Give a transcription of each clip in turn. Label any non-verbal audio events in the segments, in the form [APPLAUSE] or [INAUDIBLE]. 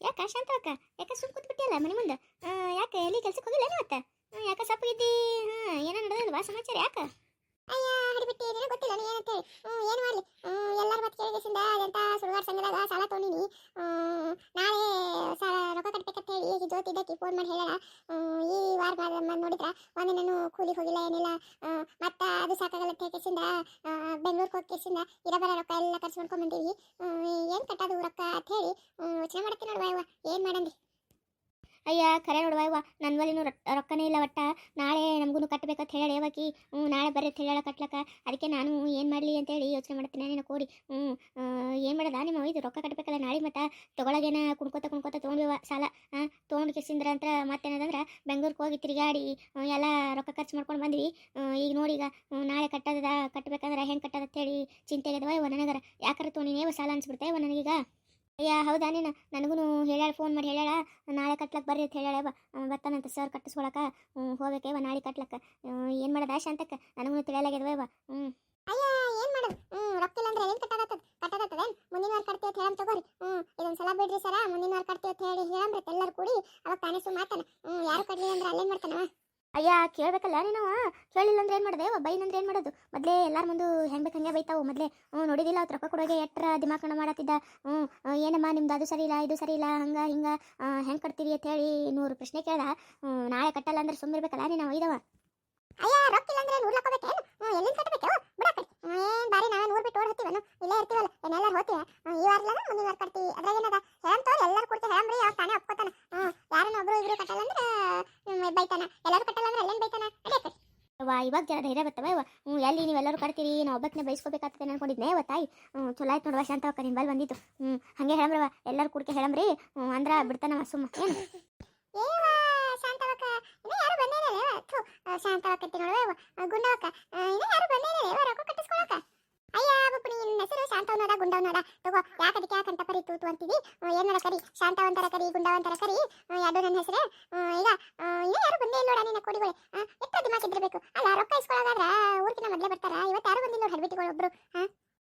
ಯಾಕ? ಶಾಂತ ಅಕ್ಕ ಯಾಕ ಸುಮ್ ಕೂತ್ಬಿಟ್ಟಿಯಲ್ಲ ಮನೆ ಮುಂದೆ? ಯಾಕೆ ಎಲ್ಲಿ ಕೆಲ್ಸಕ್ಕೆ ಹೋಗಿಲ್ಲ ಇವತ್ತ? ಯಾಕ ಸಪ್ಪಗಿದ್ದಿ ಹಾ, ಏನೋ ನಡೆದಲ್ವಾ ಸಮಾಚಾರ, ಯಾಕ? ಅಯ್ಯ ಹಡಿಬಿಟ್ಟು ಏನೋ ಗೊತ್ತಿಲ್ಲ, ನೀ ಏನಂತ ಹೇಳಿ. ಏನು ಮಾಡಲಿ? ಎಲ್ಲರ ಮತ್ತೆ ಕೇಳಿಸಿಂದ ಅದೆಂತ ಸುಡುಗಾರ ಸಂಘದಾಗ ಸಾಲ ತೊಗೊಂಡಿನಿ ನಾಳೆ ಸಾಲ ರೊಕ್ಕ ಕಟ್ಬೇಕಂತ ಹೇಳಿ ಈ ಜ್ಯೋತಿದ್ದಕ್ಕೆ ಫೋನ್ ಮಾಡಿ ಹೇಳೋಣ ಈ ವಾರ ನೋಡಿದ್ರ ಒಂದು ನಾನು ಕೂಲಿ ಹೋಗಿಲ್ಲ ಏನಿಲ್ಲ. ಮತ್ತೆ ಅದು ಸಾಕಾಗಲ್ಲ ಬೆಂಗಳೂರಿಗೆ ಹೋಗಿ ಕೇಸಿಂದ ಇರಬರ ರೊಕ್ಕ ಎಲ್ಲ ಖರ್ಚು ಮಾಡ್ಕೊಂಡ್ ಬಂದೀವಿ ಏನು ಕಟ್ಟೋದು ರೊಕ್ಕ ಅಂತ ಹೇಳಿ ಯೋಚನೆ ಮಾಡ್ತೀನಿ ನೋಡುವ ಏನ್ ಏನು ಮಾಡಂದಿ? ಅಯ್ಯ, ಕರೆ ನೋಡುವ ನನ್ನ ಬಲಿನೂ ರೊಕ್- ರೊಕ್ಕನೇ ಇಲ್ಲ ಒಟ್ಟ. ನಾಳೆ ನಮಗೂ ಕಟ್ಟಬೇಕಂತ ಹೇಳಿ ಯಾವಾಕಿ. ಹ್ಞೂ, ನಾಳೆ ಬರ್ರಿ ಹೇಳ ಕಟ್ಲಕ್ಕ. ಅದಕ್ಕೆ ನಾನು ಏನು ಮಾಡಲಿ ಅಂತೇಳಿ ಯೋಚನೆ ಮಾಡ್ತೀನಿ ನೀನು ಕೋಡಿ. ಹ್ಞೂ ಏನು ಮಾಡೋದ? ನಿಮ್ಮ ಇದು ರೊಕ್ಕ ಕಟ್ಟಬೇಕಲ್ಲ ನಾಳೆ ಮತ್ತೆ? ತೊಗೊಳಗೇನ ಕುಣ್ಕೋತ ಕುಣ್ಕೋತ ತೊಗೊಂಡಿವ ಸಾಲ. ಹಾಂ ತೊಗೊಂಡು ಕಿಸಿಂದ್ರ ಅಂತ ಮತ್ತೇನದಂದ್ರೆ ಬೆಂಗ್ಳೂರಿಗೆ ಹೋಗಿ ತಿರುಗಾಡಿ ಎಲ್ಲ ರೊಕ್ಕ ಖರ್ಚು ಮಾಡ್ಕೊಂಡು ಬಂದ್ವಿ. ಈಗ ನೋಡಿ ಈಗ ನಾಳೆ ಕಟ್ಟೋದ ಕಟ್ಟಬೇಕಂದ್ರೆ ಹೆಂಗೆ ಕಟ್ಟೋದ ಅಂತೇಳಿ ಚಿಂತೆ ಇವ ನನಗರ. ಯಾಕಾರ ತೊಗೊಂಡಿನೇವ ಸಾಲ ಅನ್ಸ್ಬಿಡ್ತೇವೆ ನನಗೀಗ? ಅಯ್ಯ ಹೌದಾ ನೀನು? ನನಗೂ ಹೇಳ್ಯಾಳ ಫೋನ್ ಮಾಡಿ ಹೇಳ್ಯಾಳ ನಾಳೆ ಕಟ್ಲಕ್ಕೆ ಬರ್ರಿ ಅಂತ ಹೇಳ್ಯಾಳ ಬರ್ತಾನಂತ ಸರ್ ಕಟ್ಟಿಸ್ಕೊಳಕ. ಹೋಗ್ಬೇಕೇವ ನಾಳೆ ಕಟ್ಲಕ್ಕ. ಏನು ಮಾಡೋದ ಅಂತಕ್ಕ? ನನಗೂ ತಿಳಿಯಲಾಗ್ಯದವ ಹ್ಞೂ ಅಯ್ಯ ಏನು ಮಾಡೋದು ಹ್ಞೂ ರೊಕ್ಕ ಇಲ್ಲ ಅಂದ್ರೆ ಏನ್ ಕಟ್ಟದಾತದ ಕಟ್ಟದಾತದೇನ್ ಮುಂದಿನ ವಾರ ಕಟ್ತೀವಿ ಅಂತ ಹೇಳಮ್ ತಗೋರಿ. ಹ್ಞೂ ಇದೊಂದ್ ಸಲ ಬಿಡ್ರಿ ಸರ ಮುಂದಿನ ವಾರ ಕಟ್ತೀವಿ ಅಂತ ಹೇಳಿ ಹೇಳಂಬ್ರಿ ಎಲ್ಲರೂ ಕೂಡಿ ಅವಾಗ ತಾನೇ ಸುಮ್ಮ ಹ್ಮ್ ಯಾರು ಕಟ್ಲಿ ಅಂದ್ರೆ ಅಲ್ಲೇನ್ ಮಾಡ್ತಾನವ? ಅಯ್ಯ ಕೇಳ್ಬೇಕಲ್ಲ ನೀನು ಕೇಳಿಲ್ಲ ಅಂದ್ರೆ ಏನು ಮಾಡಿದೆ? ಬೈನಂದ್ರೆ ಏನು ಮಾಡೋದು? ಮೊದಲೇ ಎಲ್ಲಾರ ಮುಂದೆ ಹೆಂಗೆ ಬೇಕು ಹಂಗೆ ಬೈತಾವು. ಮೊದಲೇ, ಹ್ಞೂ, ನೋಡಿದಿಲ್ಲ, ಅವ್ರು ರೊಕ್ಕ ಕೊಡೋಗೆ ಎಟ್ರ ದಿಮಾಕಣ ಮಾಡತ್ತಿದ್ದ. ಹ್ಞೂ ಏನಮ್ಮ ನಿಮ್ದು ಅದು ಸರಿ ಇಲ್ಲ, ಇದು ಸರಿ ಇಲ್ಲ, ಹಂಗೆ, ಹಿಂಗೆ ಹೆಂಗೆ ಕಟ್ತೀರಿ ಅಂತ ಹೇಳಿ ನೂರು ಪ್ರಶ್ನೆ ಕೇಳ್ದ. ನಾಳೆ ಕಟ್ಟಲ್ಲ ಅಂದ್ರೆ ಸುಮ್ಮನಿರ್ಬೇಕಲ್ಲ ನೀನು ಒಯ್ದವ ಅಯ್ಯ, ರೊಕ್ಕ ಇಲ್ಲ ಅಂದ್ರೆ ನೂರು ಹ್ಮ್ ಎಲ್ಲಿಂದ ಕಟ್ಟಬೇಕು ಬಿಡಕ್ಕೆ ಏನು ಬಾರಿ ನಾವೇ ನೂರು ಬಿಟ್ಟು ಓಡ್ ಹತ್ತೀವನು? ಇಲ್ಲೇ ಇರ್ತೀವಲ್ಲ, ಏನೆಲ್ಲ ಹೋತಿ ಈ ವಾರ ಇಲ್ಲ ಮುಂದಿನ ವಾರ ಕಟ್ತೀವಿ. ಅದ್ರಾಗ ಏನದ? ತೋರಿ ಎಲ್ಲರೂ ಕೂಡ್ತಿ ಹೇಳಂಬ್ರಿ ಅವ್ರು ತಾನೇ ಒಪ್ಕೋತಾನ. ಹ್ಞೂ, ಯಾರನ್ನ ಒಬ್ರು ಇಬ್ರು ಕಟ್ಟಲ್ಲ ಅಂದ್ರೆ ಬೈತಾನ. ಎಲ್ಲರೂ ಕಟ್ಟಲ್ಲ ಅಂದ್ರೆ ಅಲ್ಲೇನ್ ಬೈತಾನ? ನಡೀತೆ ವಾ, ಇವಾಗ ಜನ ಧೈರ್ಯ ಬರ್ತವ ಹ್ಞೂ ಎಲ್ಲಿ ನೀವೆಲ್ಲರೂ ಕಟ್ತೀರಿ ನಾವು ಒಬ್ಬಕ್ಕೆ ಬಯಸ್ಕೋಬೇಕಾಗ್ತದೆ ಅನ್ಕೊಂಡಿದ್ದೆ ಇವ ತಾಯಿ ಹ್ಞೂ ಚಲೋ ಆಯ್ತು ನೋಡುವ ಶಾಂತವಕ್ಕ ನಿಮ್ಮ ಬಲ್ ಬಂದಿತ್ತು ಹ್ಞೂ ಹಾಗೆ ಹೇಳಮ್ರವ ಎಲ್ಲರೂ ಕುಡ್ಕೆ ಹೇಳಮ್ರಿ ಹ್ಞೂ ಅಂದ್ರೆ ಬಿಡ್ತಾನವ ಸುಮ್ಮ. ಏನು? ಶಾಂತ ಇನ್ನ ಯಾರು ಹೆಸರು ಅಂತಿದಿ ಏನಾರ ಕರಿ ಶಾಂತವಂತರ ಕರಿ? ಗುಂಡವಂತರ ಕರಿ ಯಾವುದು ನನ್ನ ಹೆಸರೇ. ಈಗ ನೋಡ ನಿನ್ನ ಕೊಡಿಗಳು? ಎಷ್ಟು ದಿಮಾಕ್ ಇದ್ದಿರಬೇಕು ಅಲ್ಲ, ರೊಕ್ಕ ಇಸ್ಕೊಳ್ಳೋದಾದ್ರ ಊರ್ಕಿನ ಮೊದಲೇ ಬರ್ತಾರ. ಇವತ್ತು ಯಾರು ಬಂದಿಲ್ಲ ನೋಡಿ ಹೆಡ್ಬಿಟ್ಟಿಗಳು ಒಬ್ರು.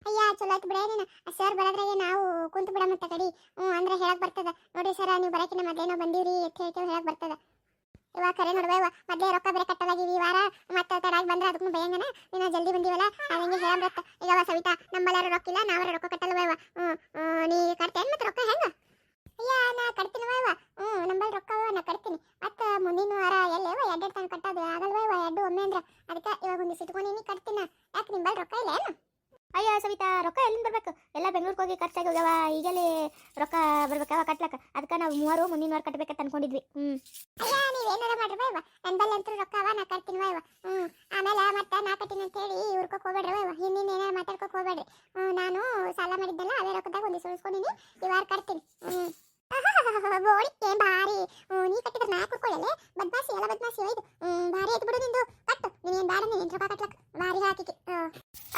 ಅಯ್ಯ, ಚಲೋ ಆಯ್ತು ಬಿಡ ನೀನು. ಸರ್ ಬರೋದ್ರಾಗೆ ನಾವು ಕುಂತು ಬಿಡ ಮತ್ತೆ ಕಡಿ. ಹ್ಞೂ ಅಂದ್ರೆ ಹೇಳಕ್ ಬರ್ತದ. ನೋಡಿ ಸರ ನೀವು ಬರಕಿನ ಮೊದಲೇನೋ ಬಂದೀವ್ರಿ ಎತ್ತ ಹೇಳ್ತೇವೆ ಹೇಳಕ್ ಬರ್ತದ. ಇವಾಗ ಕರೆ ನೋಡುವ ಇವ ಮೊದಲೇ ರೊಕ್ಕ ಬೇರೆ ಕಟ್ಟಲಾಗಿವಿ ವಾರ. ಮತ್ತೆ ತಡಾಗಿ ಬಂದ್ರೆ ಅದಕ್ಕೂ ಭಯಂಗನ. ನೀನು ಜಲ್ದಿ ಬಂದಿವಲ್ಲ? ಹಂಗೆ ಹೇಳಂಬತ್ತ ಈಗ ಅವ ಸವಿತಾ, ನಮ್ಮಲ್ಲಾರು ರೊಕ್ಕ ಇಲ್ಲ ನಾವರ ರೊಕ್ಕ ಕಟ್ಟಲ್ವ ಇವ ಹ್ಞೂ ನೀ ಕಟ್ತೇನೆ ಮತ್ತೆ ರೊಕ್ಕ ಹೆಂಗ? ನಾ ಕಟ್ತೀನವ ಇವ ಹ್ಞೂ ನಂಬಲ್ಲಿ ರೊಕ್ಕ ಅವ ನಾ ಕಟ್ತೀನಿ. ಮತ್ತೆ ಮುಂದಿನ ವಾರ ಎಲ್ಲೇವ ಎರಡು ತಂದು ಕಟ್ಟೋದು ಆಗಲ್ವ ಇವ ಎರಡು ಒಮ್ಮೆ ಅಂದ್ರೆ. ಅದಕ್ಕೆ ಇವಾಗ ಒಂದು ಸಿಟ್ಕೊಂಡಿನಿ ಕಟ್ತೀನ. ಯಾಕೆ ನಿಂಬಲ್ಲಿ ರೊಕ್ಕ ಇಲ್ಲ ಏನು? ಅಯ್ಯ ಸವಿತಾ ರೊಕ್ಕ ಎಲ್ಲಿಂದ ಬರ್ಬೇಕು? ಎಲ್ಲ ಬೆಂಗಳೂರಿಗೆ ಹೋಗಿ ಖರ್ಚಾಗಿ ಹೋಗ್ಯಾವ. ಈಗಲೇ ರೊಕ್ಕ ಬರ್ಬೇಕಾವ ಕಟ್ಲಕ್ಕ? ಅದಕ್ಕೆ ನಾವು ಮೂವರು ಮುಂದಿನ ವಾರ ಕಟ್ಬೇಕಂತ ಅನ್ಕೊಂಡಿದ್ವಿ. ಹ್ಞೂ ಅಯ್ಯ ನೀವು ಏನಾರ ಮಾಡ್ರಿ ಬಾ ಇವ ನನ್ ಬಲ್ಲಿ ಅಂತೂ ರೊಕ್ಕ ಅವ ನಾ ಕಟ್ತೀನಿ ಬಾ ಹ್ಞೂ ಆಮೇಲೆ ಮತ್ತೆ ನಾ ಕಟ್ಟಿನ ಅಂತ ಹೇಳಿ ಇವ್ರಕೋಕ್ ಹೋಗ್ಬೇಡ್ರಿ ಬಾ ಇವ ಹಿಂದಿನ ಏನಾರ ಮಾತಾಡ್ಕೋಕ್ ಹೋಗ್ಬೇಡ್ರಿ. ನಾನು ಸಾಲ ಮಾಡಿದ್ದೆಲ್ಲ ಅವೇ ರೊಕ್ಕದಾಗ ಒಂದು ಸುಳಿಸ್ಕೊಂಡಿನಿ ಈ ವಾರ ಕಟ್ತೀನಿ. ಹ್ಮ್. ಏನ್ ಭಾರಿ ನೀ ಕಟ್ಟಿದ್ರೆ ನಾ ಕುಡ್ಕೊಳ್ಳಲೆ? ಬದ್ಮಾಸಿ ಎಲ್ಲ ಬದ್ಮಾಸಿ ಒಯ್ದು ಭಾರಿ ಆಯ್ತು ಬಿಡು ನಿಂದು. ಕಟ್ಟು. ನೀನೇನ್ ಬಾರ ನೀನ್ ರೊಕ್ಕ ಕಟ್ಲಕ್ ಭಾರಿ ಹಾಕಿಕೆ.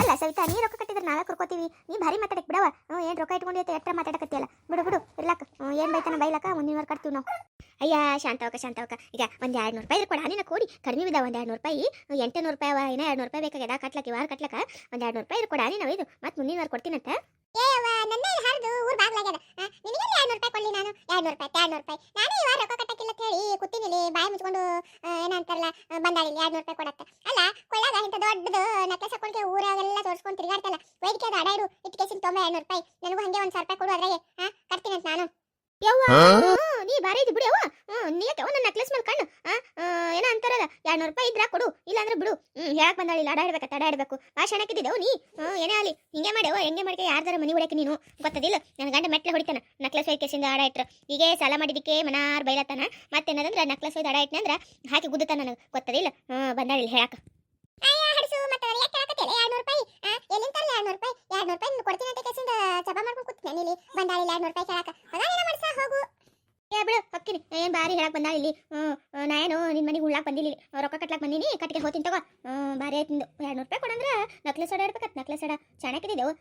ಅಲ್ಲ ಸವಿತಾ, ನೀ ರೊಕ್ಕ ಕಟ್ಟಿದ್ರೆ ನಾವೇ ಕರ್ಕೋತೀವಿ. ನೀ ಭಾರಿ ಮಾತಾಡಕ್ ಬಿಡವ ಹ್ಞೂ, ಏನು ರೊಕ್ಕ ಇಟ್ಕೊಂಡಿತ್ತು ಎಟ್ಟ ಮಾತಾಡಕತ್ತಿಯಲ್ಲ. ಬಿಡು ಬಿಡು, ಇರ್ಲಾಕ. ಹ್ಞೂ, ಏನು ಬೈತಾನ ಬೈಲಕ್ಕ ಮುಂದಿನ ವಾರ ಕಟ್ತೀವಿ ನಾವು. ಅಯ್ಯ ಶಾಂತವಕ ಶಾಂತವಕ ಈಗ ಒಂದು ಎರಡು ನೂರು ರೂಪಾಯಿ ಕೊಡ. ಹಾನಿನ ಕೊಡಿ ಕಡಿಮೆ ಬಿದ್ದಾವ ಒಂದು ಎರಡು ನೂರು ರೂಪಾಯಿ. ಎಂಟು ನೂರು ರೂಪಾಯಿ ಅವ ಏನೋ ಎರಡು ನೂರು ರೂಪಾಯಿ ಬೇಕಾಗ್ಯದ ಕಟ್ಲಕ್ಕೆ ವಾರ ಕಟ್ಲಕ್ಕ. ಒಂದು ಎರಡು ನೂರು ರೂಪಾಯಿ ಕೊಡ. ನೀನು ಇದು, ಮತ್ತೆ ಮುಂದಿನ ವಾರ ಕೊಡ್ತೀನಂತ. ಏಯವ್ವ ನನ್ನ ಹರಿದು ಊರ್ ಬಾಗ್ಲಾಗ್ಯದ. ನಿನಗೆ ಎರಡ್ನೂರು ರೂಪಾಯಿ ಕೊಡ್ಲಿ ನಾನು? ಎರಡ್ನೂರು ರೂಪಾಯಿ ಎರಡ್ನೂರು ರೂಪಾಯಿ. ನಾನು ಇವಾಗ ರೊಕ್ಕ ಕಟ್ಟಕ್ಕಿಲ್ಲ ಅಂತ ಹೇಳಿ ಕೂತಿನಿಲಿ ಬಾಯಿ ಮುಚ್ಕೊಂಡು ಏನ ಏನಂತಾರಲ್ಲ, ಬಂದಾಳಿಲ್ಲ ಬಂದಾಳಿಲಿ ಎರಡ್ನೂರು ರೂಪಾಯಿ ಕೊಡತ್ತೆ. ಅಲ್ಲ ಕೊಳ್ಳಾಗ ಇಂಥ ದೊಡ್ಡದು ನೆಕ್ಲೆಸ್ ಹಾಕೊಂಡ್ಕೆ ಊರಾಗೆಲ್ಲ ತೋರಿಸ್ಕೊಂಡು ತಿರುಗಾಡ್ತಲ್ಲ. ವೇದಿಕೆ ಅದು ಅಡ ಇರು ಇಟ್ಕೇಸಿನ ತೊಂಬ ರೂಪಾಯಿ. ನನಗೂ ಹಂಗೆ ಒಂದು ಸಾವಿರ ರೂಪಾಯಿ ಕೊಡು ಅದ್ರಾಗೆ. ಹಾಂ, ಕಟ್ತೀನಿ ಅಂತ ನಾನು. ನೀ ಬಾರಿ ಇದ್ ಬಿಡಿ ಅವ್ವ ನೀ ಯಾಕೆ ನನ್ನ ನೆಕ್ಲೆಸ್ ಮೇಲೆ ಕಣ್ಣು? ಏನ ಅಂತಾರಲ್ಲ ಎರಡು ನೂರು ರೂಪಾಯಿ ಇದ್ರ ಕೊಡು ಇಲ್ಲಾಂದ್ರೆ ಬಿಡು. ಹ್ಮ್ ಹೇಳಕ್ ಬಂದಾಳಿಲ್ಲ ಇಲ್ಲ ಇಡ್ಬೇಕು ತಡ ಇಡಬೇಕು ಭಾಳ ಚೆನ್ನಾಗಿದ್ದಿದ್ದೆವು ನೀ? ಏನೇ ಆಲಿ ಹಿಂಗೆ ಮಾಡ್ಯವ ಹೆಂಗೆ ಮಾಡ್ಕೆ ಯಾರ್ದಾರ ಮನಿ ಹೊಡಕ್ಕೆ ನೀನು? ಗೊತ್ತದಿಲ್ಲ ನನ್ನ ಗಂಡ ಮೆಟ್ಲೆ ಹೊಡಿತಾನ ನಕ್ಲೆಸ್ ಹೋಯ್ ಕೇಸಿಂದ ಆಡ ಇಟ್ರು. ಹೀಗೆ ಸಾಲ ಮಾಡಿದಕ್ಕೆ ಮನಾರ್ ಬೈಲತ್ತಾನ ಮತ್ತೇನದಂದ್ರೆ ನಕ್ಲೆಸ್ ಒಯ್ದು ಆಡ ಇಟ್ನಂದ್ರೆ ಹಾಕಿ ಗುದ್ದುತ್ತಾನ ನನಗೆ. ಗೊತ್ತದಿಲ್ಲ ಹ್ಞೂ ಬಂದಾಳಿಲ್ಲ ಹೇಳಕ. ಏನು ಬಾರಿ ಹೇಳಕ್ ಬಂದ ಇಲ್ಲಿ? ಹ್ಞೂ ನಾ ಏನು ನಿನ್ನ ಮನೆಗೆ ಉಳ್ಳಾಕ್ ಬಂದಿಲ್ಲ. ರೊಕ್ಕ ಕಟ್ಲಾಕ್ ಬಂದಿನಿ, ಕಟ್ಟಿಗೆ ಹೋತಿನ್ ತಗೋ. ಬಾರಿ ಆಯ್ತು ಎರಡು ರೂಪಾಯಿ ಕೊಡಂದ್ರ ನಕ್ಲೆ ಸಡ ಇಡ್ಬೇಕತ್ ನಕ್ಲೆ ಸಡ ಚೆನ್ನಾಗಿದ್ದೆವು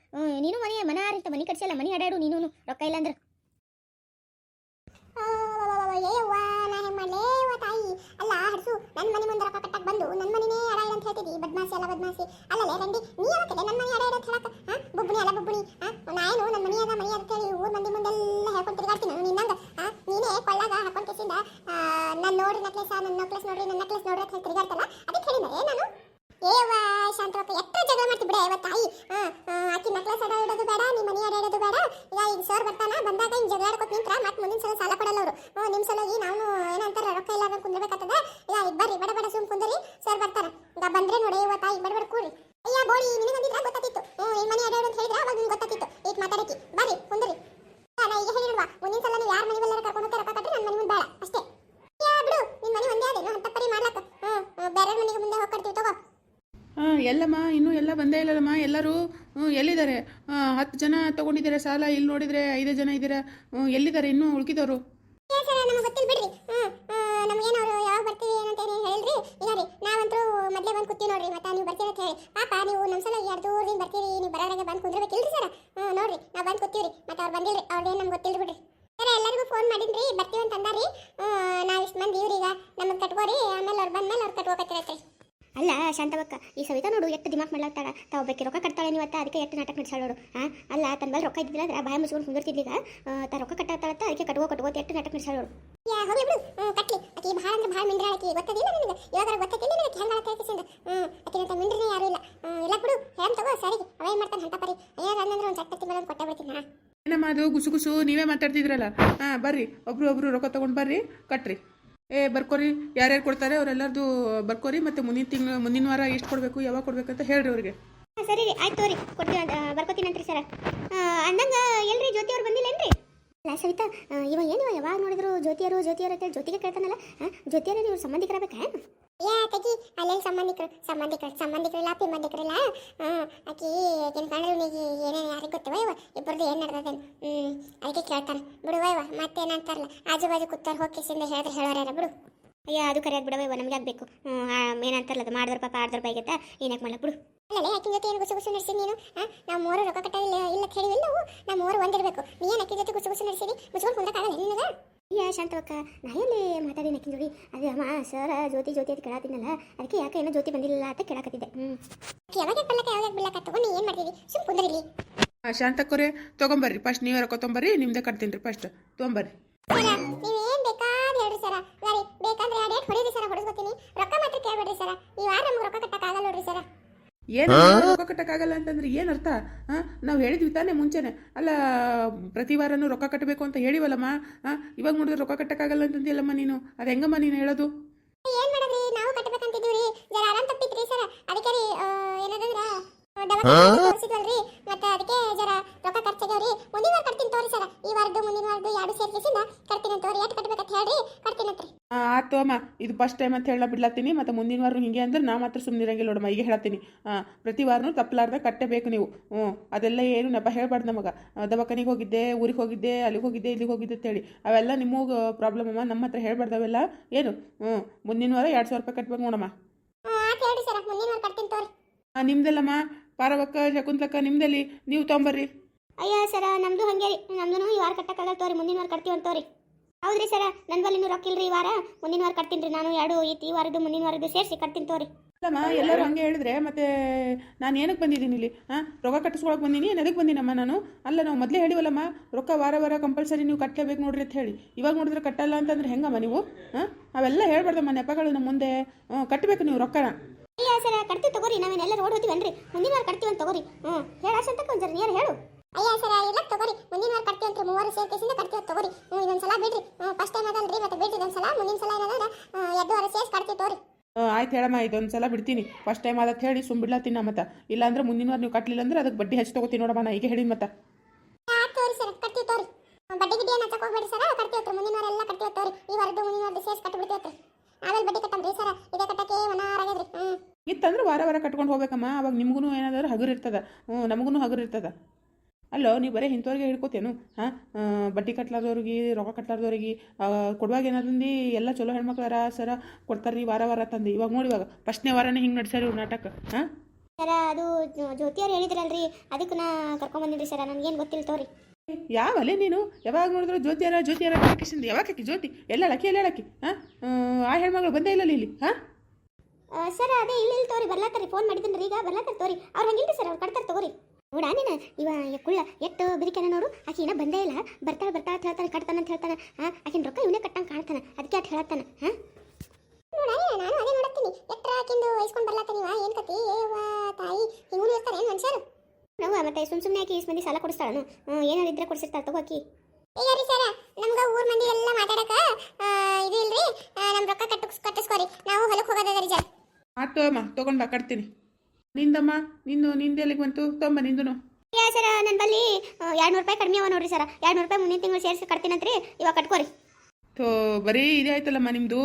ನೀನು ಮನೆ ಮನಾರಿಂತ ಮನೆ ಕಟ್ಸಲ್ಲ ಮನೆ ಅಡಾಡು ನೀನು ರೊಕ್ಕ ಇಲ್ಲ ನನ್ನ ಮನೆ ಮುಂದೆ ರೊಕ್ಕ ಕಟ್ಟಕ್ ಬಂದು ನನ್ನ ಮನೆನೇ ಅಡ ಅಂತ ಹೇಳ್ತಿದ್ದಿ ಬದ್ಮಾಸಿ ಅಲ್ಲ, ಬದ್ಮಾಸಿ. ಅಲ್ಲಲೇ, ರಂಡಿ, ನೀ ಯಾವತ್ತೆ ನನ್ನ ಮನೆ ಅಡ ಅಂತ ಹೇಳಕ ಹಾ, ಬುಬ್ಬುಣಿ ಅಲ್ಲ, ಬುಬ್ಬುಣಿ. ಹಾ ನಾನು ನನ್ನ ಮನಿ ಮನಿ ಅಂತ ಹೇಳಿ ಊರ್ ಮಂದಿ ಮುಂದೆಲ್ಲ ಹೇಳ್ಕೊಂಡು ತಿರುಗಾಡ್ತೀನಿ. ನಾನು ನಿನ್ನಂಗ ನಾನು ನೋಡ್ರಿ ನಕ್ಲೆಸ್ ನನ್ನ ನಕ್ಲೆಸ್ ನೋಡ್ರಿ ನನ್ನ ನಕ್ಲೆಸ್ ನೋಡ್ರಿ ಅಂತ ತಿರುಗಾಡ್ತಲ್ಲ? ಅದಕ್ಕೆ ಹೇಳಿದ್ದಾರೆ ನಾನು? ಏವ ಶಾಂತವಕ್ಕ ಎತ್ತ ಜಗಳ ಮಾಡ್ತಿ ಬಿಡ ಇವತ್ತು ತಾಯಿ. ಹಾ ಆಕಿ ನಕ್ಲೆಸ್ ಅಡ ಇಡೋದು ಬೇಡ ನಿಮ್ಮ ಮನೆ ಅಡ ಇಡೋದು ಬೇಡ. ಈಗ ಈಗ ಸರ್ ಬರ್ತಾನ, ಬಂದಾಗ ಹಿಂಗೆ ಜಗಳ ಆಡ್ಕೊತ ನಿಂತ್ರ, ಮತ್ತೆ ಮುಂದಿನ ಸಲ ಸಾಲ ನಿಮ್ಮ ಸಲುವಾಗಿ ನಾವು, ಏನಂತಾರೆ, ರೊಕ್ಕ ಇಲ್ಲ ಕುಂದಿರ್ಬೇಕಾಗ್ತದ. ಈಗ ಈಗ ಬರ್ರಿ, ಬಡ ಬಡ ಸುಮ್ ಕುಂದರಿ. ಸರ್ ಬರ್ತಾರ. ಈಗ ಬಂದ್ರೆ ನೋಡಿ, ಇವತ್ತ ಈಗ ಬಡ ಬಡ ಕೂರಿ. ಅಯ್ಯ ಬೋಡಿ ಅಂದಿದ್ರೆ ಗೊತ್ತಾತಿತ್ತು ಹ್ಞೂ ಈ ಮನೆ ಅಡ್ಯಾಡು ಅಂತ ಹೇಳಿದ್ರೆ ಅವಾಗ ನಿಮ್ಗೆ ಗೊತ್ತಾತಿತ್ತು ಈಗ ಮಾತಾಡಕ್ಕೆ. ಬರ್ರಿ, ಕುಂದರಿ. ನಾ ಈಗ ಹೇಳಿಲ್ವಾ? ಮುಂದಿನ ಸಲ ನೀವು ಯಾರ ಮನೆ ಬಲ್ಲಾರ ಕರ್ಕೊಂಡು ಹೋಗ್ತಾರೆ, ರೊಕ್ಕ ಕಟ್ರಿ ನನ್ನ ಮನೆ ಮುಂದೆ ಬೇಡ. ಅಷ್ಟೇ. ಅಯ್ಯ, ಬಿಡು ನಿನ್ನ ಮನೆ ಒಂದೇ ಅದೇನು ಅಂತ ಪರಿ ಮಾಡ್ಲಕ್ಕ. ಬೇರೆ ಮನೆಗೆ ಮುಂದೆ ಹೋಗ್ಕೊಡ್ತೀವಿ ತಗೋ. ಹಾಂ, ಎಲ್ಲಮ್ಮ, ಇನ್ನೂ ಎಲ್ಲ ಬಂದೇ ಇಲ್ಲಲ್ಲಮ್ಮ, ಎಲ್ಲರೂ ಎಲ್ಲಿದ್ದಾರೆ? ಹತ್ತು ಜನ ತೊಗೊಂಡಿದ್ದಾರೆ ಸಾಲ, ಇಲ್ಲಿ ನೋಡಿದರೆ ಐದೇ ಜನ ಇದ್ದೀರಾ? ಎಲ್ಲಿದ್ದಾರೆ? ಇನ್ನೂ ಉಳ್ಕಿದವರು? ನಮಗೆ ಗೊತ್ತಿಲ್ಲ ಬಿಡ್ರಿ. ಹ್ಮ್ ಅವರು ಯಾವಾಗ ಬರ್ತೀವಿ ಅಂತ ಏನು ಹೇಳಿದ್ರಿ ಇಲ್ಲ ರೀ ನಾವಂತೂ ಮೊದಲೇ ಬಂದು ಕೂತೀವಿ ನೋಡ್ರಿ, ಮತ್ತೆ ನೀವು ಬರ್ತೀರಿ ಅಂತ ಹೇಳಿ. ಪಾಪ, ನೀವು ನಮ್ಮ ಸಲ ಎರಡು ದೂರದಿಂದ ಬರ್ತೀರಿ, ನೀವು ಬರೋದಾಗ ಬಂದು ಕುಂದ್ರಬೇಕಿಲ್ರಿ ಸರ? ಹ್ಞೂ ನೋಡ್ರಿ, ನಾವು ಬಂದು ಕೂತೀವಿ ರೀ ಮತ್ತೆ ಅವ್ರು ಬಂದಿಲ್ರಿ ಅವ್ರದ್ದೇನು ನಮ್ಗೆ ಗೊತ್ತಿಲ್ಲ ಬಿಡ್ರಿ. ಸರ, ಎಲ್ಲರಿಗೂ ಫೋನ್ ಮಾಡಿದ್ರಿ ಬರ್ತೀವಿ ಅಂತ ಅಂದಾರಿ ನಾವು ಇಷ್ಟು ಮಂದಿ ಇವ್ರೀಗ, ನಮಗೆ ಕಟ್ಕೋರಿ, ಆಮೇಲೆ ಅವ್ರು ಬಂದ್ಮೇಲೆ ಅವ್ರು ಕಟ್ಕೋಕತ್ತಿರತ್ರಿ ಅಲ್ಲ ಶಾಂತವಕ್ಕ ಈ ಸವಿತಾ ನೋಡು ಎಷ್ಟು ದಿಮಾಕ್ ಮಾಡ್ಲಾಗ್ತಾಳ. ತಾವು ಒಬ್ಬಕ್ಕೆ ರೊಕ್ಕ ಕಟ್ತಾಳೆ ನೀವತ್ತ ಅದಕ್ಕೆ ಎಷ್ಟು ನಾಟಕ ನಡೆಸಾಳ ನೋಡು ಹಾಂ ಅಲ್ಲ ತನ್ನ ಮೇಲೆ ರೊಕ್ಕ ಇದ್ದಿಲ್ಲ ಅಂದ್ರೆ ಬಾಯ ಮುಚ್ಕೊಂಡು ಕುಂದಿರ್ತಿದ್ಲೀಗ ತಾ ರೊಕ್ಕ ಕಟ್ಟಾತಾಳತ್ತ ಅದಕ್ಕೆ ಕಟ್ಕೋ ಕಟ್ಟುವ ಎಷ್ಟು ನಾಟಕ ನಡೆಸಾಳ ನೋಡು. ಯಾ ಹೋಗ್ಲಿ ಬಿಡು. ಕಟ್ಲಿ. ಆಕಿ ಭಾಳ ಅಂದ್ರೆ ಭಾಳ ಮಿಂದ್ರ ಆಕಿ ಗೊತ್ತದಿಲ್ಲ ನಿನಗೆ? ಇವಾಗ ಗೊತ್ತದಿಲ್ಲ ನಿನಗೆ? ಹೆಂಗೆ ಆಳತ್ತೆ ಆಕಿಸಿಂದ ಹ್ಞೂ ಆಕಿನಂತ ಮಿಂಡ್ರನೇ ಯಾರು ಇಲ್ಲ. ಇಲ್ಲ ಬಿಡು. ಹೇಮ್ ತಗೋ? ಸರಿ. ಅವೇನು ಮಾಡ್ತಾನೆ? ಹಂತ ಪರಿ. ಅಯ್ಯಾಗ ಅಂದ್ರೆ ಒಂದು ಮೇಲೆ ಬೆಳೆ ಕೊಟ್ಟೆ ಬಿಡ್ತೀನಿ ಏನಮ್ಮ ಅದು? ಗುಸು ಗುಸು. ನೀವೇ ಮಾತಾಡ್ತಿದ್ರಲ್ಲ. ಹಾ ಬರ್ರಿ. ಒಬ್ರು ಒಬ್ರು ರೊಕ್ಕ ತೊಗೊಂಡು ಬರ್ರಿ. ಕಟ್ರಿ. ಏ, ಬರ್ಕೋರಿ. ಯಾರ್ಯಾರು ಕೊಡ್ತಾರೆ ಅವರೆಲ್ಲರದು ಬರ್ಕೋರಿ, ಮತ್ತು ಮುಂದಿನ ತಿಂಗಳು, ಮುಂದಿನ ವಾರ ಎಷ್ಟು ಕೊಡಬೇಕು, ಯಾವಾಗ ಕೊಡಬೇಕು ಅಂತ ಹೇಳ್ರಿ ಅವ್ರಿಗೆ. ಸರಿ ರೀ, ಆಯ್ತು ತೋರಿ. ಕೊಡ್ತೀವಿ ಬರ್ಕೋತೀನಂತ್ರಿ ಸರ. ಅಂದಂಗೆ ಎಲ್ರಿ, ಜ್ಯೋತಿ ಅವ್ರು ಬಂದಿಲ್ಲ ಬಂದಿಲ್ಲೇನ್ರಿ? ಅಲ್ಲ ಸವಿತಾ ಇವ ಏನಿವ? ಯಾವಾಗ ನೋಡಿದ್ರು ಜ್ಯೋತಿಯರು ಜ್ಯೋತಿಯರು ಅಂತ ಜ್ಯೋತಿಗೆ ಕೇಳ್ತಾನಲ್ಲ? ಜ್ಯೋತಿಯರ ನೀವು ಸಂಬಂಧಿಕರಾಗಬೇಕಾ ಯಾ ತಗಿ ಅಲ್ಲೇನು ಸಂಬಂಧಿಕರು? ಸಂಬಂಧಿಕರು ಸಂಬಂಧಿಕರಲ್ಲ ಪಿಂಬಂಧಿಕರಿಲ್ಲ ಅಕ್ಕಿ ಆಕಿ ಕಾಣಲು ಕಣ್ಣನಿಗೆ ಏನೇನು ಯಾರಿಗೆ ಗೊತ್ತವ ಇವ? ಇಬ್ಬರದು ಏನು ನಡೆದೇನು ಹ್ಞೂ ಅದಕ್ಕೆ ಕೇಳ್ತಾನೆ. ಬಿಡುವ ಇವ ಮತ್ತೇನಂತಾರಲ್ಲ ಆಜು ಬಾಜು ಕೂತಾರ ಹೋಗಿ ಕಿಸಿಂದ ಹೇಳಿದ್ರೆ ಹೇಳೋರ್ಯಾರ ಬಿಡು. ಅಯ್ಯ, ಅದು ಕರೆಯಾಗಿ ಬಿಡವ ಇವ, ನಮ್ಗೆ ಆಗಬೇಕು. ಏನಂತಾರಲ್ಲ ಅದು ಮಾಡಿದ್ರಪ್ಪ ಪಾಪ ಆಡ್ದ್ರ ಏನಕ್ಕೆ ಮಾಡಕ್ ಬಿಡು. ಅಲ್ಲೇ ಆಕಿನ ಜೊತೆ ಏನು ಗುಸು ಗುಸು ನಡೆಸಿ ನೀನು? ನಾವು ಮೂರು ರೊಕ್ಕ ಕಟ್ಟಲಿಲ್ಲ ಇಲ್ಲ ಅಂತ ನಾವು ನಾವು ಮೂರು ಒಂದಿರಬೇಕು. ನೀ ಏನು ಅಕ್ಕಿ ಜೊತೆ ಗುಸು ಗುಸು ನಡೆಸಿರಿ ಮುಚ್ಕೊಂಡು ಕುಂದಕ್ಕಾಗಲ್ಲ ನಿನಗೆ ಅಯ್ಯ ಶಾಂತವಕ್ಕ ನಾ ಎಲ್ಲಿ ಮಾತಾಡಿನ ಅಕ್ಕಿ ಜೋಡಿ? ಅದೇ ಅಮ್ಮ ಸರ ಜ್ಯೋತಿ ಜ್ಯೋತಿ ಅಂತ ಕೇಳಾತಿನಲ್ಲ ಅದಕ್ಕೆ ಯಾಕೆ ಏನೋ ಜ್ಯೋತಿ ಬಂದಿಲ್ಲ ಅಂತ ಕೇಳಾಕತ್ತಿದ್ದೆ. ಹ್ಞೂ ಯಾವಾಗ ಬಲ್ಲಕ ಯಾವಾಗ ಬಿಲ್ಲಕ ತಗೊಂಡು ನೀ ಏನು ಮಾಡ್ತೀವಿ ಸುಮ್ ಕುಂದ್ರಿಲಿ. ಹಾಂ ಶಾಂತಕ್ಕೋರೆ ತೊಗೊಂಬರ್ರಿ. ಫಸ್ಟ್ ನೀವು ರೊಕ್ಕ ತಗೊಂಬರ್ರಿ ನಿಮ್ದೇ ಕಟ್ತೀನಿ ರೀ ಫಸ್ಟ್ ತಗೊಂಬರ್ರಿ ನೀವು ಏನು ಬೇಕಾದ್ರೆ ಹೇಳ್ರಿ ಸರ. ಸರಿ ಬೇಕಾದ್ರೆ ಆ ಡೇಟ್ ಹೊಡೀರಿ ಸರ ಹೊಡಿಸ್ಕೊತೀನಿ. ರೊಕ್ಕ ಮಾತ್ರ ಕೇಳ್ಬೇಡ್ರಿ ಸರ. ಈ ವಾರ ನಮ್ಗೆ ರೊಕ್ಕ ಕಟ್ಟಕ್ಕಾಗಲ್ಲ ನೋಡ್ರಿ ಸರ. ಏನು ರೊಕ್ಕ ಕಟ್ಟಕ್ಕಾಗಲ್ಲ ಅಂತಂದ್ರೆ ಏನು ಅರ್ಥ? ಹಾಂ? ನಾವು ಹೇಳಿದ್ವಿ ತಾನೇ ಮುಂಚೆನೆ. ಅಲ್ಲ ಪ್ರತಿ ವಾರನೂ ರೊಕ್ಕ ಕಟ್ಟಬೇಕು ಅಂತ ಹೇಳಿವಲ್ಲಮ್ಮ. ಹಾಂ? ಇವಾಗ ನೋಡಿದ್ರೆ ರೊಕ್ಕ ಕಟ್ಟಕ್ಕಾಗಲ್ಲ ಅಂತಂದಿಲ್ಲಮ್ಮ ನೀನು. ಅದು ಹೆಂಗಮ್ಮ ನೀನು ಹೇಳೋದು? ಏನ್ ಮಾಡಿದ್ರಿ? ನಾವು ಕಟ್ಟಬೇಕಂತಿದ್ದೀವಿ ರೀ. ಜರ ಆರಾಮ್ ತಪ್ಪಿತ್ರಿ ಸರ್. ಅದಕ್ಕೆ ರೀ ಆ, ಏನದಂದ್ರ ತೋರಿಸಿದ್ವಲ್ರಿ. ಮತ್ತೆ ಅದಕ್ಕೆ ಜರ ರೊಕ್ಕ ಖರ್ಚಾಗ್ಯಾವ್ರಿ ಮುಂದಿನ ವಾರ ಕಟ್ತೀನಿ ತೋರಿ ಸರ್. ಈ ವಾರದ್ದು ಮುಂದಿನ ವಾರದ್ದು ಎರಡು ಸೇರ್ಕಿಸಿಂದ ಕಟ್ತೀನಿ ತೋರಿ. ಎಷ್ಟು ಕಟ್ಬೇಕಂತ ಹೇಳ್ರಿ. ಆಯ್ತು ಅಮ್ಮ ಇದು ಫಸ್ಟ್ ಟೈಮ್ ಅಂತ ಹೇಳ ಬಿಡ್ಲತ್ತೀನಿ ಮತ್ತು ಮುಂದಿನ ವಾರ ಹಿಂಗೆ ಅಂದ್ರೆ ನಾ ಮಾತ್ರ ಸುಮ್ಮನಿರಂಗಿಲ್ಲ ನೋಡಮ್ಮ ಈಗ ಹೇಳತ್ತೀನಿ. ಹಾಂ ಪ್ರತಿ ವಾರನೂ ತಪ್ಪಲಾರ್ದ ಕಟ್ಟಬೇಕು ನೀವು. ಹ್ಞೂ ಅದೆಲ್ಲ ಏನು ನೆಪ ಹೇಳ್ಬಾರ್ದು ನಮಗೆ. ದವಾಖಾನಿಗೆ ಹೋಗಿದ್ದೆ ಊರಿಗೆ ಹೋಗಿದ್ದೆ ಅಲ್ಲಿಗೆ ಹೋಗಿದ್ದೆ ಇಲ್ಲಿಗೆ ಹೋಗಿದ್ದೆ ಅಂತೇಳಿ ಅವೆಲ್ಲ ನಿಮಗೆ ಪ್ರಾಬ್ಲಮ್ ಅಮ್ಮ ನಮ್ಮ ಹತ್ರ ಹೇಳ್ಬಾರ್ದು ಅವೆಲ್ಲ. ಏನು? ಹ್ಞೂ ಮುಂದಿನ ವಾರ ಎರಡು ಸಾವಿರ ರೂಪಾಯಿ ಕಟ್ಬೇಕು ನೋಡಮ್ಮ. ನಿಮ್ದಲ್ಲಮ್ಮ? ಪಾರವಕ್ಕ ಶಕುಂತಲಕ್ಕ ನಿಮ್ದಲ್ಲಿ? ನೀವು ತೊಗೊಂಬರ್ರಿ. ಅಯ್ಯೋ ಸರ ನಮ್ದು ಹಂಗೆ ರೀ. ನಮ್ದು ಈ ವಾರ ಕಟ್ಟಕ್ಕಾಗಲ್ಲ ತೋರಿ ಮುಂದಿನ ವಾರ ಕಟ್ತೀವಿ ಅಂತ ತೋರಿ. ಹೌದ್ರಿ ಸರ ನನ್ನ ಬಲ್ಲಿ ಇನ್ನೂ ರೊಕ್ಕ ಇಲ್ರಿ ಈ ವಾರ. ಮುಂದಿನ ವಾರ ಕಟ್ತೀನಿ ರೀ ನಾನು ಎರಡು ಐತಿ ಈ ವಾರದ ಮುಂದಿನ ವಾರದ್ದು ಸೇರಿಸಿ ಕಟ್ತೀನಿ ತೋರಿ. ಅಲ್ಲಮ್ಮ ಎಲ್ಲರೂ ಹಂಗೆ ಹೇಳಿದ್ರೆ ಮತ್ತೆ ನಾನು ಏನಕ್ಕೆ ಬಂದಿದ್ದೀನಿ ಇಲ್ಲಿ? ಹಾಂ ರೊಕ್ಕ ಕಟ್ಟಿಸ್ಕೊಳಕ್ಕೆ ಬಂದೀನಿ ಏನು ಎದಕ್ಕೆ ಬಂದೀನಮ್ಮ ನಾನು? ಅಲ್ಲ ನಾವು ಮೊದಲೇ ಹೇಳಿವಲ್ಲಮ್ಮ ರೊಕ್ಕ ವಾರ ವಾರ ಕಂಪಲ್ಸರಿ ನೀವು ಕಟ್ಟಲೇಬೇಕು ನೋಡ್ರಿ ಅಂತ ಹೇಳಿ. ಇವಾಗ ನೋಡಿದ್ರೆ ಕಟ್ಟಲ್ಲ ಅಂತಂದ್ರೆ ಹೆಂಗಮ್ಮ ನೀವು? ಹಾಂ ಅವೆಲ್ಲ ಹೇಳ್ಬಾರ್ದಮ್ಮ ನೆಪಗಳು ನಮ್ಮ ಮುಂದೆ. ಕಟ್ಟಬೇಕು ನೀವು ರೊಕ್ಕನ. ಇಲ್ಲ ಸರ ಕಟ್ತೀವಿ ತಗೋರಿ ನಾವೇನೆಲ್ಲ ರೋಡ್ ಹೋಗ್ತೀವನ್ರಿ ಮುಂದಿನ ವಾರ ಕಟ್ತೀವಿ ಅಂತ ತಗೋರಿ. ಹ್ಞೂ ಹೇಳ ಅಂತ ಒಂದ್ಸರಿ ನೀರು ಹೇಳು? ಅಯ್ಯ ಸರ ಎಲ್ಲ ತಗೋರಿ. ಮುಂದಿನ ವಾರ ಕಟ್ತೀವಿ ಅಂತ ಮೂವರು ಸೇರ್ಕಿಸಿಂದ ಕಟ್ತೀವಿ ತಗೋರಿ. ಹ್ಞೂ ಇದೊಂದ್ಸಲ ಬಿಡ್ರಿ. ಫಸ್ಟ್ ಟೈಮ್ ಅದಲ್ರಿ ಮತ್ತೆ ಬಿಡ್ರಿ ಇದೊಂದ್ಸಲ ಮುಂದಿನ ಸಲ ಏನಂದ್ರೆ ಎರಡು ವಾರ ಸೇರ್ಸಿ ಕಟ್ತೀವಿ ತಗೋರಿ. ಆಯ್ತು ಹೇಳಮ್ಮ ಇದೊಂದು ಸಲ ಬಿಡ್ತೀನಿ. ಫಸ್ಟ್ ಟೈಮ್ ಅದಕ್ಕೆ ಹೇಳಿ ಸುಮ್ ಬಿಡ್ಲತ್ತೀನಿ ಮತ್ತೆ. ಇಲ್ಲಾಂದ್ರೆ ಮುಂದಿನ ವಾರ ನೀವು ಕಟ್ಟಲಿಲ್ಲ ಅಂದ್ರೆ ಅದಕ್ಕೆ ಬಡ್ಡಿ ಹಚ್ಚಿ ತಗೋತೀನಿ ನೋಡಮ್ಮ ನಾ ಈಗ ಹೇಳಿದ ಮತ್ತೆ. ತೋರಿ ಸರ್ ಕಟ್ತೀವಿ ತೋರಿ. ಬಡ್ಡಿ ಗಿಡ್ಡಿ ಏನು ಹಚ್ಚಕ್ ಹೋಗ್ಬೇಡಿ ಸರ್ ಕಟ್ತೀವಿ ಹತ್ರ ಮುಂದಿನ ವಾರ ಎಲ್ಲ ಕಟ್ತೀವಿ ತೋರಿ. ಈ ವಾರದ್ದು ಮುಂದಿನ ವಾರದ್ದು ಸೇರ್ಸಿ ಕಟ್ಬಿಡ್ತೀವಿ ಹತ್ರ ಆಮೇಲೆ ಬಡ್ಡಿ ಕಟ್ಟಮ್ರಿ ಸರ್ ಇದೇ ಕಟ್ಟಕ್ಕೆ ಒನಾರಾಗ್ಯದ್ರಿ ಹ್ಞೂ ಇತ್ತಂದ್ರೆ ವಾರ ವಾರ ಕಟ್ಕೊಂಡು ಹೋಗ್ಬೇಕಮ್ಮ ಅವಾಗ ನಿಮ್ಗೂ ಏನಾದರೂ ಹಗುರು ಇರ್ತದ. ಹ್ಞೂ ನಮಗೂ ಹಗುರು ಇರ್ತದ. ಅಲ್ಲೋ ನೀವು ಬರೀ ಇಂಥವ್ರಿಗೆ ಹಿಡ್ಕೋತೇನು? ಹಾಂ ಬಡ್ಡಿ ಕಟ್ಲಾರ್ದವ್ರಿಗೆ ರೊಕ್ಕ ಕಟ್ಲಾರ್ದವ್ರಿಗೆ ಕೊಡುವಾಗ ಏನಾದಂದು ಎಲ್ಲ ಚಲೋ ಹೆಣ್ಮಕ್ಳಾರ ಸರ ಕೊಡ್ತಾರೆ ರೀ ವಾರ ವಾರ ತಂದು. ಇವಾಗ ನೋಡಿ ಇವಾಗ ಫಸ್ಟ್ನೇ ವಾರನೇ ಹಿಂಗೆ ನಡೆಸ್ಯಾರ ಇವ್ರು ನಾಟಕ ಹಾಂ ಸರ ಅದು ಜ್ಯೋತಿಯವ್ರು ಹೇಳಿದ್ರಲ್ರಿ ಅದಕ್ಕೆ ನಾ ಕರ್ಕೊಂಬಂದಿದ್ರಿ ಸರ ನನಗೇನು ಗೊತ್ತಿಲ್ಲ ತೋರಿ ಯಾವಲ್ಲೇ ನೀನು? ಯಾವಾಗ ನೋಡಿದ್ರು ಜ್ಯೋತಿಯರ ಜ್ಯೋತಿಯರ ಕಿಸಿಂದ ಯಾವಾಗ ಹಾಕಿ ಜ್ಯೋತಿ? ಎಲ್ಲ ಲಕ್ಕಿ ಎಲ್ಲ ಲಕ್ಕಿ ಹಾಂ ಆ ಹೆಣ್ಮಗಳು ಬಂದೇ ಇಲ್ಲ ಇಲ್ಲಿ ಹಾಂ ಸರ್ ಅದೇ ಇಲ್ಲಿ ಇಲ್ಲ ತೋರಿ ಬರ್ಲಾತಾರಿ ಫೋನ್ ಮಾಡಿದ್ದೀನಿ ಈಗ ಬರ್ಲಾತಾರ ತೋರಿ ಅವ್ರು ಹಂಗಿಲ್ರಿ ಸರ್ ಅವ್ರು ಕಟ್ತಾರೆ ತಗೋರಿ. ನೋಡ ನೀನು ಇವ ಈ ಕುಳ್ಳ ಎಟ್ಟು ಬಿರಿಕೆನ ನೋಡು ಆಕಿ ಏನೋ ಬಂದೇ ಇಲ್ಲ. ಬರ್ತಾಳೆ ಬರ್ತಾಳೆ ಅಂತ ಹೇಳ್ತಾನೆ ಕಟ್ತಾನೆ ಅಂತ ಹೇಳ್ತಾನೆ ಹಾ ಆಕಿನ ರೊಕ್ಕ ಇವನೇ ಕಟ್ಟಂಗೆ ಕಾಣ್ತಾನೆ. ಅದಕ್ಕೆ ಅಂತ ಹೇಳ್ತಾನೆ ಹಾ? ನೋಡಾನಿ ನಾನು ಅದೇ ನೋಡತ್ತೀನಿ. ಎತ್ತರ ಆಕಿಂದು ವಹಿಸ್ಕೊಂಡ್ ಬರ್ಲಾತೀನಿ ಏನು ಏನ್ ಕತಿ? ಏವಾ ತಾಯಿ ಹಿಂಗೂ ಇರ್ತಾರೆ ಏನ್ ಮನುಷ್ಯರು? ನಾವು ಮತ್ತೆ ಸುಮ್ ಸುಮ್ಮನೆ ಆಕಿ ಇಷ್ಟು ಮಂದಿ ಸಾಲ ಕೊಡಿಸ್ತಾಳನು? ಏನಾರು ಇದ್ರೆ ಕೊಡಿಸಿರ್ತಾಳೆ ತಗೋ ಆಕಿ. ಈಗ ರೀ ಸರ ನಮ್ಗ ಊರ್ ಮಂದಿ ಎಲ್ಲ ಮಾತಾಡಕ ಆ, ಇದು ಇಲ್ರಿ. ನಮ್ ರೊಕ್ಕ ಕಟ್ಟು ಕಟ್ಟಿಸ್ಕೊರಿ. ನಾವು ಹೊಲಕ್ ಹೋಗೋದದ ಜರ ಆತು ಅಮ್ಮ ತೊಗೊಂಡು ಬಾ ಕಟ್ತೀನಿ. ನಿಂದು ಎಲ್ಲಿಗೆ ಬಂತು. ತೊಂಬ ನಿಂದು ಯಾ ಸರ ನನ್ನ ಬಲ್ಲಿ ಎರಡ್ನೂರು ರೂಪಾಯಿ ಕಡಿಮೆ ಅವ ನೋಡ್ರಿ ಸರ. ಎರಡ್ನೂರು ರೂಪಾಯಿ ಮುಂದಿನ ತಿಂಗಳು ಸೇರಿಸಿ ಕಟ್ತೀನಂತ್ರಿ ಇವಾಗ ಕಟ್ಕೋರಿ. ತೋ ಬರೀ ಇದೇ ಆಯ್ತಲ್ಲಮ್ಮ ನಿಮ್ಮದು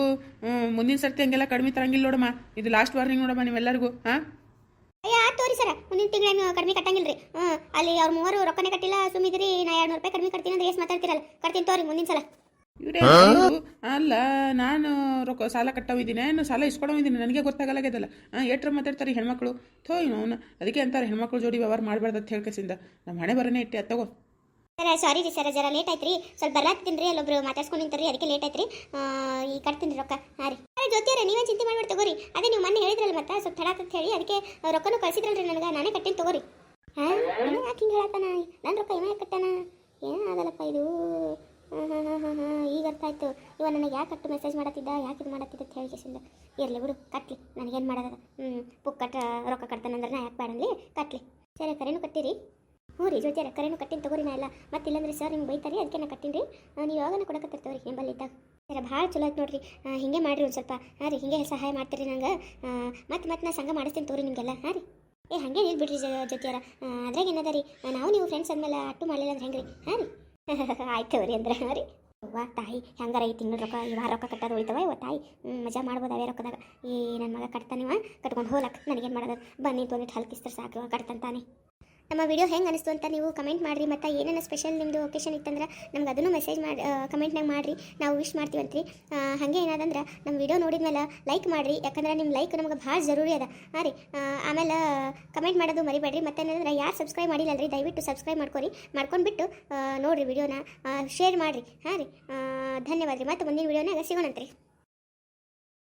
ಮುಂದಿನ ಸರ್ತಿ ಹಂಗೆಲ್ಲ ಕಡಿಮೆ ತರಂಗಿಲ್ಲ ನೋಡಮ್ಮ. ಇದು ಲಾಸ್ಟ್ ವಾರ್ನಿಂಗ್ ನೋಡಮ್ಮ ನೀವೆಲ್ಲರಿಗೂ ಹಾಂ? ಅಯ್ಯ ಆತ್ ತೋರಿ ಸರ. ಮುಂದಿನ ತಿಂಗಳೇನು ಕಡಿಮೆ ಕಟ್ಟಂಗಿಲ್ರಿ. ಹ್ಞೂ ಅಲ್ಲಿ ಅವ್ರ ಮೂವರು ರೊಕ್ಕನೇ ಕಟ್ಟಿಲ್ಲ ಸುಮ್ಮಿದ್ರಿ ನಾ ಎರಡ್ನೂರು ರೂಪಾಯಿ ಕಡಿಮೆ ಕಟ್ತೀನಿ ಅಂದ್ರೆ ಎಷ್ಟು ಮಾತಾಡ್ತಿರಲ್ಲ. ಕಟ್ತೀನಿ ತೋರಿ ಮುಂದಿನ ಸಲ. ಇವರೇ ಅಲ್ಲ ನಾನು ರೊಕ್ಕ ಸಾಲ ಕಟ್ಟವಿದ್ದೀನಿ ನಾನು ಸಾಲ ಇಸ್ಕೊಳವಿದ್ದೀನಿ ನನಗೆ ಗೊತ್ತಾಗಲಾಗ್ಯದಲ್ಲ. ಹಾಂ ಏಟ್ರ ಮಾತಾಡ್ತಾರೆ ಹೆಣ್ಮಕ್ಳು. ಥೋ ಅವನು ಅದಕ್ಕೆ ಅಂತಾರೆ, ಹೆಣ್ಮಕ್ಳು ಜೋಡಿ ವ್ಯವಹಾರ ಮಾಡಬಾರ್ದು ಅಂತ ಹೇಳ್ಕಸಿಂದ. ನಮ್ಮ ಹಣೆ ಬರನೇ ಇಟ್ಟೆ ತಗೋ ಸರ ಸಾರಿ ರೀ ಸರ್, ಜರ ಲೇಟ್ ಆಯ್ತು ರೀ ಸ್ವಲ್ಪ ರೀ, ಅಲ್ಲೊಬ್ರು ಮಾತಾಡ್ಸ್ಕೊಂಡು ನಿಂತಾರಿ ಅದಕ್ಕೆ ಲೇಟ್ ಆಯ್ತು ರೀ ಈ ಕಟ್ತೀನಿ ರೊಕ್ಕ. ಹಾಂ ರೀ. ಅರೆ ಜೊತೆಯವ್ರೆ ನೀವೇ ಚಿಂತೆ ಮಾಡ್ಬಿಟ್ಟು ತಗೋರಿ ಅದೇ ನೀವು ಮೊನ್ನೆ ಹೇಳಿದ್ರಲ್ಲ ಮತ್ತೆ, ಸ್ವಲ್ಪ ತಡ ಅಂತ ಹೇಳಿ, ಅದಕ್ಕೆ ರೊಕ್ಕನೂ ಕಳಿಸಿದ್ರಲ್ರಿ ನನಗೆ, ನಾನೇ ಕಟ್ಟಿನ ತಗೋರಿ ಹಾಂ ಯಾಕೆ ಹಿಂಗೆ ಹೇಳತ್ತಾನ ನನ್ನ ರೊಕ್ಕ ಏನೇ ಕಟ್ಟಾನ? ಏನೇ ಆಗಲ್ಲಪ್ಪ ಇದು? ಹಾಂ ಹಾಂ ಹಾಂ ಈಗ ಅರ್ಥ ಆಯ್ತು ಇವ ನನಗೆ ಯಾಕೆ ಕಟ್ಟು ಮೆಸೇಜ್ ಮಾಡತ್ತಿದ್ದ ಯಾಕೆ ಇದು ಮಾಡತ್ತಿದ್ದ ಅಂತ ಹೇಳಿ ಕೇಸಿಂದ ಇರಲಿ ಬಿಡು ಕಟ್ಲಿ ನನಗೇನು ಮಾಡೋದ ಹ್ಞೂ ಪುಕ್ಕಟ್ಟ ರೊಕ್ಕ ಕಟ್ತಾನಂದ್ರೆ ನಾ ಯಾಕೆ ಬೇಡನ್ಲಿ ಕಟ್ಲಿ ಸರಿ ಕರೆನೂ ಕಟ್ಟಿರಿ ಹ್ಞೂ ರೀ ಜೊತೆ ಕರೆನೂ ಕಟ್ಟಿನ ತಗೋರಿ ನಾ ಇಲ್ಲ ಮತ್ತೆ ಇಲ್ಲಂದ್ರೆ ಸರ್ ನಿಮ್ಗೆ ಬೈತಾರೆ ಅದಕ್ಕೆ ನಾ ಕಟ್ಟಿನಿ ರೀ ನೀವು ಯಾವಾಗನ ಕೊಡಕತ್ತಿರ್ತವ್ರಿ ನಿಂಬಲ್ಲಿ ಇದ್ದಾಗ ಸರ ಭಾಳ ಚಲೋ ಆಯ್ತು ನೋಡ್ರಿ ಹಿಂಗೆ ಮಾಡಿರಿ ಒಂದು ಸ್ವಲ್ಪ ಹಾಂ ರೀ ಹಿಂಗೆ ಸಹಾಯ ಮಾಡ್ತೀರಿ ನಂಗೆ ಮತ್ತೆ ಮತ್ತೆ ನಾ ಸಂಘ ಮಾಡಿಸ್ತೀನಿ ತೋರಿ ನಿಮಗೆಲ್ಲ ಹಾಂ ರೀ ಏ ಹಾಗೆ ನಿಲ್ ಬಿಡ್ರಿ ಜೊತೆಯಾರ ಅದ್ರಾಗ ಏನದ ರೀ ನಾವು ನೀವು ಫ್ರೆಂಡ್ಸ್ ಅಂದಮೇಲೆ ಅಟ್ಟು ಮಾಡಲಿಲ್ಲ ಅಂದ್ರೆ ಹೆಂಗೆ ರೀ ಹಾಂ ರೀ [LAUGHS] ಆಯ್ತು ರೀ ಅಂದ್ರೆ ರೀ. ಅವ್ವ, ತಾಯಿ, ಹೆಂಗಾರ ಈ ತಿಂಗಳು ರೊಕ್ಕ, ಈ ವಾರ ರೊಕ್ಕ ಕಟ್ಟೋದು ಉಳಿತವ? ಇವ ತಾಯಿ ಮಜಾ ಮಾಡ್ಬೋದು ಅವೇ ರೊಕ್ಕದಾಗ. ಈ ನನ್ನ ಮಗ ಕಟ್ತಾನಿವ ಕಟ್ಕೊಂಡು ಹೋಗ್ಲಕ್ಕ ನನಗೇನು ಮಾಡೋದು? ಬನ್ನಿ ತೊಗೊಂಡಿಟ್ಟು ಹಲ್ಕಿಸ್ತಾರೆ ಸಾಕು ಕಟ್ತಂತಾನೆ. ನಮ್ಮ ವಿಡಿಯೋ ಹೆಂಗೆ ಅನಿಸ್ತು ಅಂತ ನೀವು ಕಮೆಂಟ್ ಮಾಡಿರಿ. ಮತ್ತು ಏನೇನು ಸ್ಪೆಷಲ್ ನಿಮ್ಮದು ಒಕೇಶನ್ ಇತ್ತಂದ್ರೆ ನಮ್ಗೆ ಅದನ್ನು ಮೆಸೇಜ್ ಮಾಡಿ ಕಮೆಂಟ್ನಾಗ ಮಾಡಿರಿ. ನಾವು ವಿಶ್ ಮಾಡ್ತೀವಂತ್ರಿ. ಹಾಗೆ ಏನಾದಂದ್ರೆ ನಮ್ಮ ವಿಡಿಯೋ ನೋಡಿದ್ಮೇಲೆ ಲೈಕ್ ಮಾಡಿರಿ. ಯಾಕಂದ್ರೆ ನಿಮ್ಮ ಲೈಕ್ ನಮ್ಗೆ ಭಾಳ ಜರೂರಿ ಅದ. ಹಾಂ ರೀ ಆಮೇಲೆ ಕಮೆಂಟ್ ಮಾಡೋದು ಮರಿಬೇಡ್ರಿ. ಮತ್ತೆ ಏನಂದ್ರೆ ಯಾರು ಸಬ್ಸ್ಕ್ರೈಬ್ ಮಾಡಿಲ್ಲ ರೀ ದಯವಿಟ್ಟು ಸಬ್ಸ್ಕ್ರೈಬ್ ಮಾಡ್ಕೊರಿ. ಮಾಡ್ಕೊಂಡ್ಬಿಟ್ಟು ನೋಡಿರಿ ವಿಡಿಯೋನ ಶೇರ್ ಮಾಡಿರಿ. ಹಾಂ ರೀ ಧನ್ಯವಾದ ರೀ ಮತ್ತು ಮುಂದಿನ ವಿಡಿಯೋನಾಗ ಸಿಗೋಣಂತ್ರಿ.